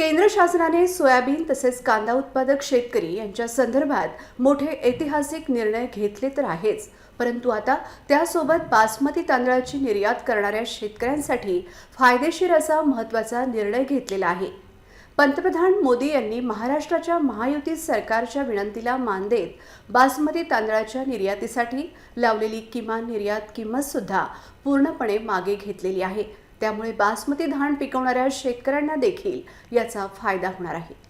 केंद्र शासनाने सोयाबीन तसेच कांदा उत्पादक शेतकरी यांच्या संदर्भात मोठे ऐतिहासिक निर्णय घेतले तर आहेच. परंतु आता त्यासोबत बासमती तांदळाची निर्यात करणाऱ्या शेतकऱ्यांसाठी फायदेशीर असा महत्त्वाचा निर्णय घेतलेला आहे. पंतप्रधान मोदी यांनी महाराष्ट्राच्या महायुती सरकारच्या विनंतीला मान देत बासमती तांदळाच्या निर्यातीसाठी लावलेली किमान निर्यात किंमत सुद्धा पूर्णपणे मागे घेतलेली आहे. त्यामुळे बासमती धान पिकवणाऱ्या शेतकऱ्यांना देखील याचा फायदा होणार आहे.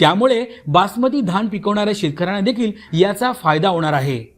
त्यामुळे बासमती धान पिकवणाऱ्या शेतकऱ्यांना देखील याचा फायदा होणार आहे.